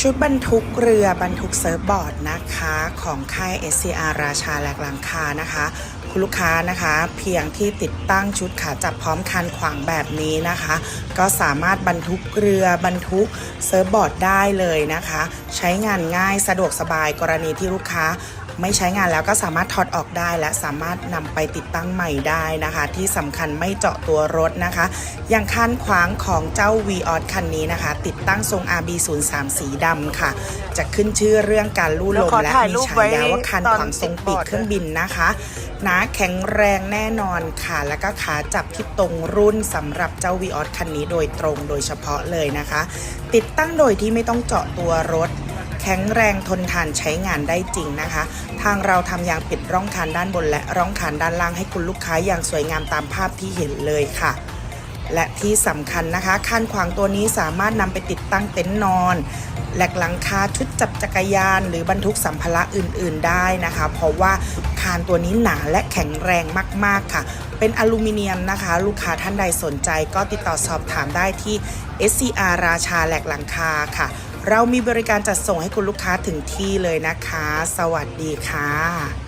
ชุดบรรทุกเรือบรรทุกเซิร์ฟบอร์ดนะคะ ของค่าย SCR ราชาแหลกหลังคานะคะ คุณลูกค้านะคะ เพียงที่ติดตั้งชุดขาจับพร้อมคันขวางแบบนี้นะคะ ก็สามารถบรรทุกเรือบรรทุกเซิร์ฟบอร์ดได้เลยนะคะ ใช้งานง่ายสะดวกสบายกรณีที่ลูกค้า ไม่ใช้งานแล้วก็สามารถถอดออกได้ และสามารถนำไปติดตั้งใหม่ได้นะคะ ที่สำคัญไม่เจาะตัวรถนะคะ อย่างคันขวางของเจ้า v ีออคันนี้นะคะ ติดตั้งทรง RB03 สีดำค่ะ จะขึ้นชื่อเรื่องการลู่ลแล้วมขอและถ่ายมีรูปฉาไว้ยาว่าคันตอนขวางทรงติดบปีอกร์ดเครื่องบินนะคะหนาแข็งแรงแน่นอนค่ะ แล้วก็ขาจับที่ตรงรุ่นสำหรับเจ้า v ีออคันนี้โดยตรงโดยเฉพาะเลยนะคะ ติดตั้งโดยที่ไม่ต้องเจาะตัวรถ แข็งแรงทนทานใช้งานได้จริงนะคะ ทางเราทำยางปิดร่องคานด้านบน และร่องคานด้านล่างให้คุณลูกค้าอย่างสวยงามตามภาพที่เห็นเลยค่ะ และที่สำคัญนะคะคันขวางตัวนี้สามารถนำไปติดตั้งเต็นท์นอนแหลกหลังคาชุดจับจักรยาน หรือบรรทุกสัมภาระอื่น ๆ ได้นะคะ เพราะว่าคานตัวนี้หนาและแข็งแรงมาก ๆ ค่ะ เป็นอลูมิเนียมนะคะ ลูกค้าท่านใดสนใจก็ติดต่อสอบถามได้ที่ SCR ราชาแหลกหลังคาค่ะ เรามีบริการจัดส่งให้คุณลูกค้าถึงที่เลยนะคะ สวัสดีค่ะ